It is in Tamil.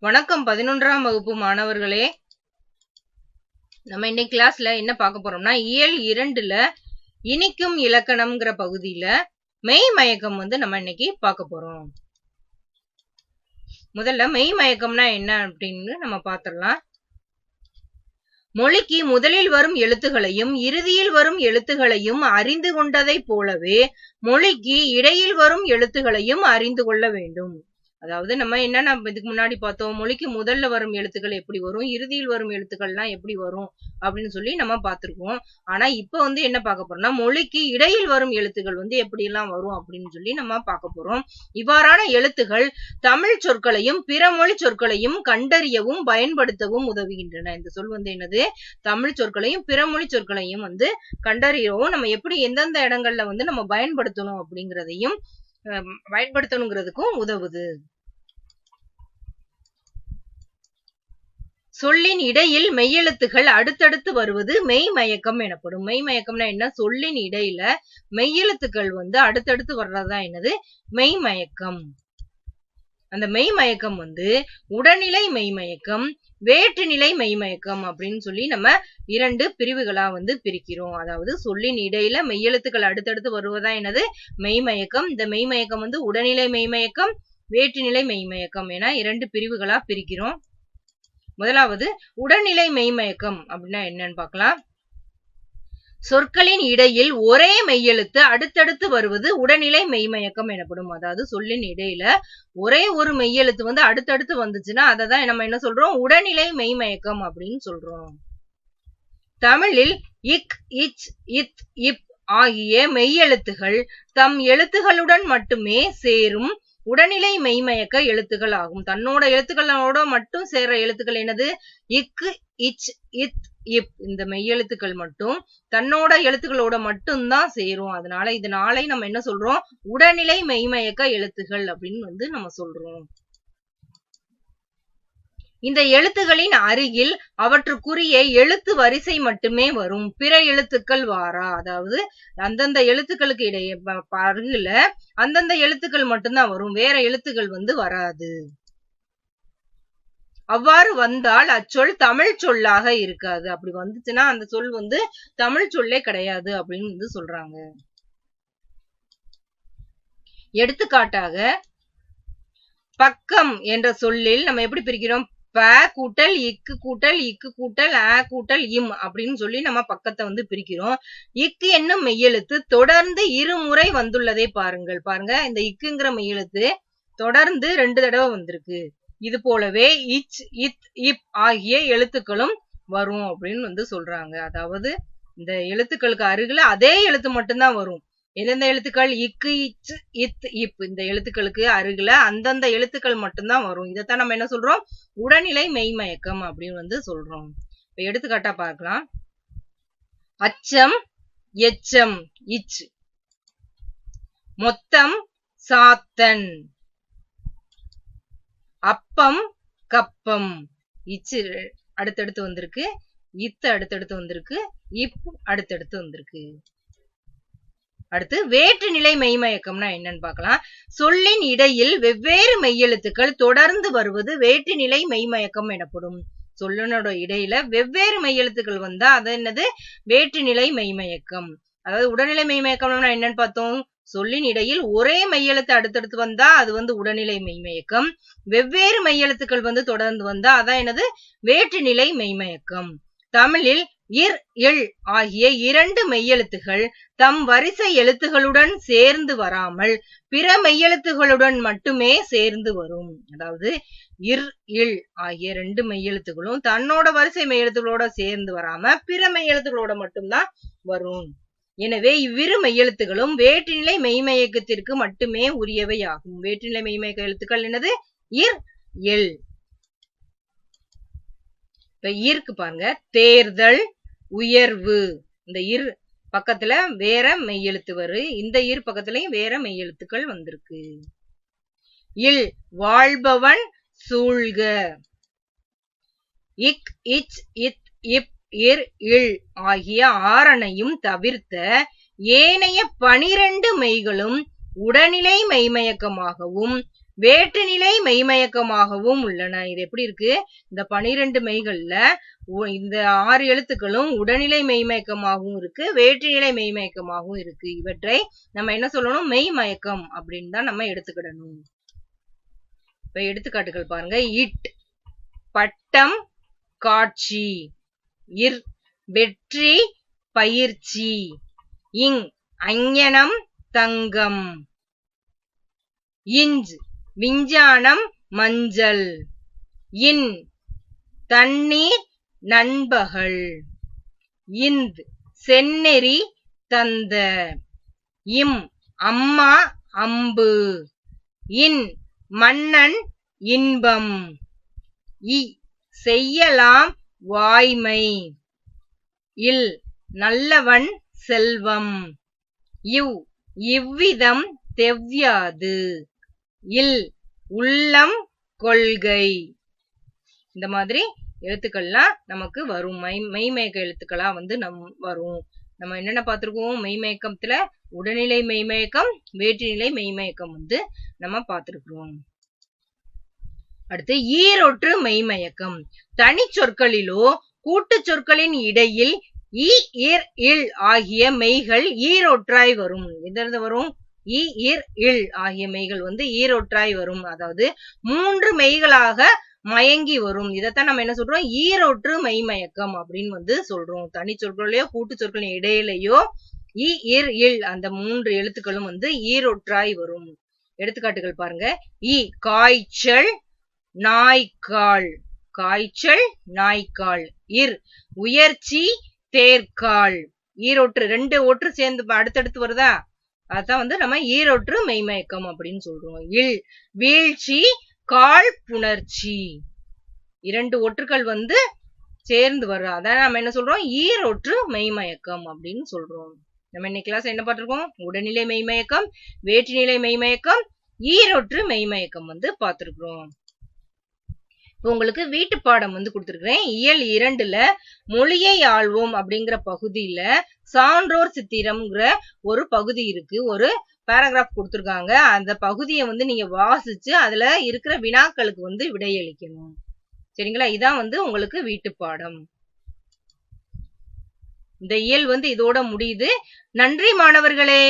வணக்கம். பதினொன்றாம் வகுப்பு மாணவர்களே நம்ம இன்னைக்கு கிளாஸ்ல என்ன பார்க்க போறோம்னா இயல் இரண்டுல இனிக்கும் இலக்கணம்ங்கிற பகுதியில மெய் மயக்கம் வந்து நம்ம இன்னைக்கு பார்க்க போறோம். முதல்ல மெய் மயக்கம்னா என்ன அப்படின்னு நம்ம பார்த்துடலாம். மொழிக்கு முதலில் வரும் எழுத்துகளையும் இறுதியில் வரும் எழுத்துகளையும் அறிந்து கொண்டதைப் போலவே மொழிக்கு இடையில் வரும் எழுத்துகளையும் அறிந்து கொள்ள வேண்டும். அதாவது நம்ம என்னன்னா இதுக்கு முன்னாடி பார்த்தோம் மொழிக்கு முதல்ல வரும் எழுத்துக்கள் எப்படி வரும் இறுதியில் வரும் எழுத்துக்கள்லாம் எப்படி வரும் அப்படின்னு சொல்லி நம்ம பார்த்துருக்கோம். ஆனா இப்ப வந்து என்ன பார்க்க போறோம்னா மொழிக்கு இடையில் வரும் எழுத்துக்கள் வந்து எப்படி எல்லாம் வரும் அப்படின்னு சொல்லி நம்ம பார்க்க போறோம். இவ்வாறான எழுத்துகள் தமிழ் சொற்களையும் பிற மொழி சொற்களையும் கண்டறியவும் பயன்படுத்தவும் உதவுகின்றன. இந்த சொல் வந்து என்னது? தமிழ் சொற்களையும் பிற மொழி சொற்களையும் வந்து கண்டறியவும் நம்ம எப்படி எந்தெந்த இடங்கள்ல வந்து நம்ம பயன்படுத்தணும் அப்படிங்கிறதையும் பயன்படுத்தணுங்கிறதுக்கும் உதவுது. சொல்லின் இடையில் மெய்யெழுத்துகள் அடுத்தடுத்து வருவது மெய் மயக்கம் எனப்படும். மெய் மயக்கம்னா என்ன? சொல்லின் இடையில மெய்யெழுத்துக்கள் வந்து அடுத்தடுத்து வர்றதுதான் என்னது? மெய் மயக்கம். அந்த மெய்மயக்கம் வந்து உடல்நிலை மெய்மயக்கம் வேற்றுநிலை மெய்மயக்கம் அப்படின்னு சொல்லி நம்ம இரண்டு பிரிவுகளா வந்து பிரிக்கிறோம். அதாவது சொல்லின் இடையில மெய்யெழுத்துக்கள் அடுத்தடுத்து வருவதா என்னது? மெய்மயக்கம் இந்த மெய்மயக்கம் வந்து உடல்நிலை மெய்மயக்கம் வேற்றுநிலை மெய்மயக்கம் என இரண்டு பிரிவுகளா பிரிக்கிறோம். முதலாவது உடல்நிலை மெய்மயக்கம் அப்படின்னா என்னன்னு பார்க்கலாம். சொற்களின் இடையில் ஒரே மெய்யெழுத்து அடுத்தடுத்து வருவது உடனிலை மெய்மயக்கம் எனப்படும். அதாவது சொல்லின் இடையில ஒரே ஒரு மெய்யெழுத்து வந்து அடுத்தடுத்து வந்துச்சுன்னா அதை தான் நம்ம என்ன சொல்றோம்? உடனிலை மெய்மயக்கம் அப்படின்னு சொல்றோம். தமிழில் இக் இச் இத் இப் ஆகிய மெய்யெழுத்துகள் தம் எழுத்துகளுடன் மட்டுமே சேரும் உடனிலை மெய்மயக்க எழுத்துக்கள் ஆகும். தன்னோட எழுத்துக்களோட மட்டும் சேர்ற எழுத்துக்கள் என்னது? இக்கு இச் இத் இப் இந்த மெய்யெழுத்துக்கள் மட்டும் தன்னோட எழுத்துக்களோட மட்டும்தான் சேரும். அதனால இதனாலே நம்ம என்ன சொல்றோம்? உடனிலை மெய்மயக்க எழுத்துக்கள் அப்படின்னு வந்து நம்ம சொல்றோம். இந்த எழுத்துகளின் அருகில் அவற்றுக்குரிய எழுத்து வரிசை மட்டுமே வரும். பிற எழுத்துக்கள் வாரா? அதாவது அந்தந்த எழுத்துக்களுக்கு இடையே அருகில அந்தந்த எழுத்துக்கள் மட்டும்தான் வரும். வேற எழுத்துக்கள் வந்து வராது. அவ்வாறு வந்தால் அச்சொல் தமிழ் சொல்லாக இருக்காது. அப்படி வந்துச்சுன்னா அந்த சொல் வந்து தமிழ் சொல்லே கிடையாது அப்படின்னு வந்து சொல்றாங்க. எடுத்துக்காட்டாக பக்கம் என்ற சொல்லில் நம்ம எப்படி பிரிக்கிறோம்? ப கூட்டல் இக்கு கூட்டல் இக்கு கூட்டல் அ கூட்டல் இம் அப்படின்னு சொல்லி நம்ம பக்கத்தை வந்து பிரிக்கிறோம். இக்கு என்னும் மெய்யெழுத்து தொடர்ந்து இருமுறை வந்துள்ளதை பாருங்கள். பாருங்க இந்த இக்குங்கிற மெய்யெழுத்து தொடர்ந்து ரெண்டு தடவை வந்திருக்கு. இது போலவே இச் இத் இப் ஆகிய எழுத்துக்களும் வரும் அப்படின்னு வந்து சொல்றாங்க. அதாவது இந்த எழுத்துக்களுக்கு அருகில அதே எழுத்து மட்டும்தான் வரும். எந்தெந்த எழுத்துக்கள் இக்கு இச் இத் இப் இந்த எழுத்துக்களுக்கு அருகில அந்தந்த எழுத்துக்கள் மட்டும்தான் வரும். இதைத்தான் நம்ம என்ன சொல்றோம்? உடனிலை மெய்மயக்கம் அப்படின்னு வந்து சொல்றோம். இப்ப எடுத்துக்காட்டா பார்க்கலாம். அச்சம் எச்சம் இச். மொத்தம் சாத்தன். அப்பம் கப்பம். இச்சு அடுத்தடுத்து வந்திருக்கு. இத்து அடுத்தடுத்து வந்திருக்கு. இப் அடுத்தடுத்து வந்திருக்கு. அடுத்து வேற்று நிலை மெய்மயக்கம்னா என்னன்னு பார்க்கலாம். சொல்லின் இடையில் வெவ்வேறு மெய்யெழுத்துக்கள் தொடர்ந்து வருவது வேற்று நிலை மெய்மயக்கம் எனப்படும். சொல்லனோட இடையில வெவ்வேறு மெய்யெழுத்துக்கள் வந்தா அது என்னது? வேற்று நிலை மெய்மயக்கம் அதாவது உடல்நிலை மெய்மயக்கம்னா என்னன்னு பார்த்தோம். சொல்லின் இடையில் ஒரே மெய்யெழுத்து அடுத்தடுத்து வந்தா அது வந்து உடல்நிலை மெய்மயக்கம் வெவ்வேறு மெய்யெழுத்துக்கள் வந்து தொடர்ந்து வந்தா அதான் என்னது? வேற்றுநிலை மெய்மயக்கம் தமிழில் இர் இள் ஆகிய இரண்டு மெய்யெழுத்துகள் தம் வரிசை எழுத்துகளுடன் சேர்ந்து வராமல் பிற மெய்யெழுத்துகளுடன் மட்டுமே சேர்ந்து வரும். அதாவது இர் இள் ஆகிய ரெண்டு மெய்யெழுத்துகளும் தன்னோட வரிசை மெய்யெழுத்துகளோட சேர்ந்து வராம பிற மெய்யெழுத்துகளோட மட்டும்தான் வரும். எனவே இவ்விரு மெய்யெழுத்துகளும் வேற்றுநிலை மெய்மயக்கத்திற்கு மட்டுமே உரியவை ஆகும் வேற்றுநிலை மெய்மயக்க எழுத்துக்கள் என்னது? இர் எல் இப்ப ஈர்க்கு பாருங்க. தேர்தல் உயர்வு. இந்த இர் பக்கத்துல வேற மெய்யெழுத்து வரும் இந்த ஈர் பக்கத்துலயும் வேற மெய்யெழுத்துக்கள் வந்திருக்கு. இல் வாழ்பவன் சூழ்க. இக் இச் இத் இப் இர் இல் ஆகிய ஆறனையும் தவிர்த்த ஏனைய பனிரெண்டு மெய்களும் உடனிலை மெய்மயக்கமாகவும் வேற்றுநிலை மெய்மயக்கமாகவும் உள்ளன. இது எப்படி இருக்கு? இந்த பனிரெண்டு மெய்கள்ல இந்த ஆறு எழுத்துக்களும் உடல்நிலை மெய்மயக்கமாகவும் இருக்கு வேற்றுநிலை மெய்மயக்கமாகவும் இருக்கு. இவற்றை நம்ம என்ன சொல்லணும்? மெய்மயக்கம் அப்படின்னு தான் நம்ம எடுத்துக்கிடணும். இப்ப எடுத்துக்காட்டுகள் பாருங்க. இட் பட்டம் காட்சி. இர் வெற்றி பயிற்சி. இங் அஞ்ஞனம் தங்கம். இஞ்ச் விஞ்ஞானம் மஞ்சள். இன் தண்ணீர் நண்பகல். இந்த் செந்நெறி தந்த. இம் அம்மா அம்பு. இன் மன்னன் இன்பம். இ செய்யலாம் வாய்மை. இல் நல்லவன் செல்வம். இவ் இவ்விதம் தெவ்யாது. இல் உள்ளம் கொள்கை. இந்த மாதிரி எழுத்துக்கள்லாம் நமக்கு வரும். மை மெய்மயக்க எழுத்துக்களா வந்து நம் வரும். நம்ம என்னென்ன பார்த்துருக்கோம்? மெய்மயக்கத்துல உடல்நிலை மெய்மயக்கம் வேற்றுநிலை மெய்மயக்கம் வந்து நம்ம பார்த்துருக்குறோம். அடுத்து ஈரொற்று மெய்மயக்கம். தனி சொற்களிலோ கூட்டுச் சொற்களின் இடையில் ஈ இர் இல் ஆகிய மெய்கள் ஈரொற்றாய் வரும். எதிர்ந்து வரும்? ஈ இர் இல் ஆகிய மெய்கள் வந்து ஈரொற்றாய் வரும். அதாவது மூன்று மெய்களாக மயங்கி வரும். இதைத்தான் நம்ம என்ன சொல்றோம்? ஈரொற்று மெய்மயக்கம் அப்படின்னு வந்து சொல்றோம். தனி சொற்களையோ கூட்டு சொற்களின் இடையிலையோ இ இர் இல் அந்த மூன்று எழுத்துக்களும் வந்து ஈரொற்றாய் வரும். எடுத்துக்காட்டுகள் பாருங்க. இ காய்ச்சல் நாய்க்கால். காய்ச்சல் நாய்க்கால். இர் உயர்ச்சி தேர்க்கால். ஈரொற்று ரெண்டு ஒற்று சேர்ந்து அடுத்தடுத்து வருதா? அதான் வந்து நம்ம ஈரொற்று மெய்மயக்கம் அப்படின்னு சொல்றோம். இல் வீழ்ச்சி கால் புணர்ச்சி. இரண்டு ஒற்றுக்கள் வந்து சேர்ந்து வரும் அதான் நம்ம என்ன சொல்றோம்? ஈரொற்று மெய்மயக்கம் அப்படின்னு சொல்றோம். நம்ம இன்னைக்கு கிளாஸ் என்ன பார்த்திருக்கோம்? உடல்நிலை மெய்மயக்கம் வேற்றுநிலை மெய்மயக்கம் ஈரொற்று மெய்மயக்கம் வந்து பார்த்திருக்கிறோம். இப்போ உங்களுக்கு வீட்டு பாடம் வந்து கொடுத்துருக்குறேன். இயல் இரண்டுல மொழியை ஆழ்வோம் அப்படிங்கிற பகுதியில சான்றோர் சித்திரம்ங்கிற ஒரு பகுதி இருக்கு. ஒரு பேராகிராஃப் கொடுத்துருக்காங்க. அந்த பகுதியை வந்து நீங்க வாசிச்சு அதுல இருக்கிற வினாக்களுக்கு வந்து விடையளிக்கணும். சரிங்களா? இதான் வந்து உங்களுக்கு வீட்டு பாடம். இந்த இயல் வந்து இதோட முடியுது. நன்றி மாணவர்களே!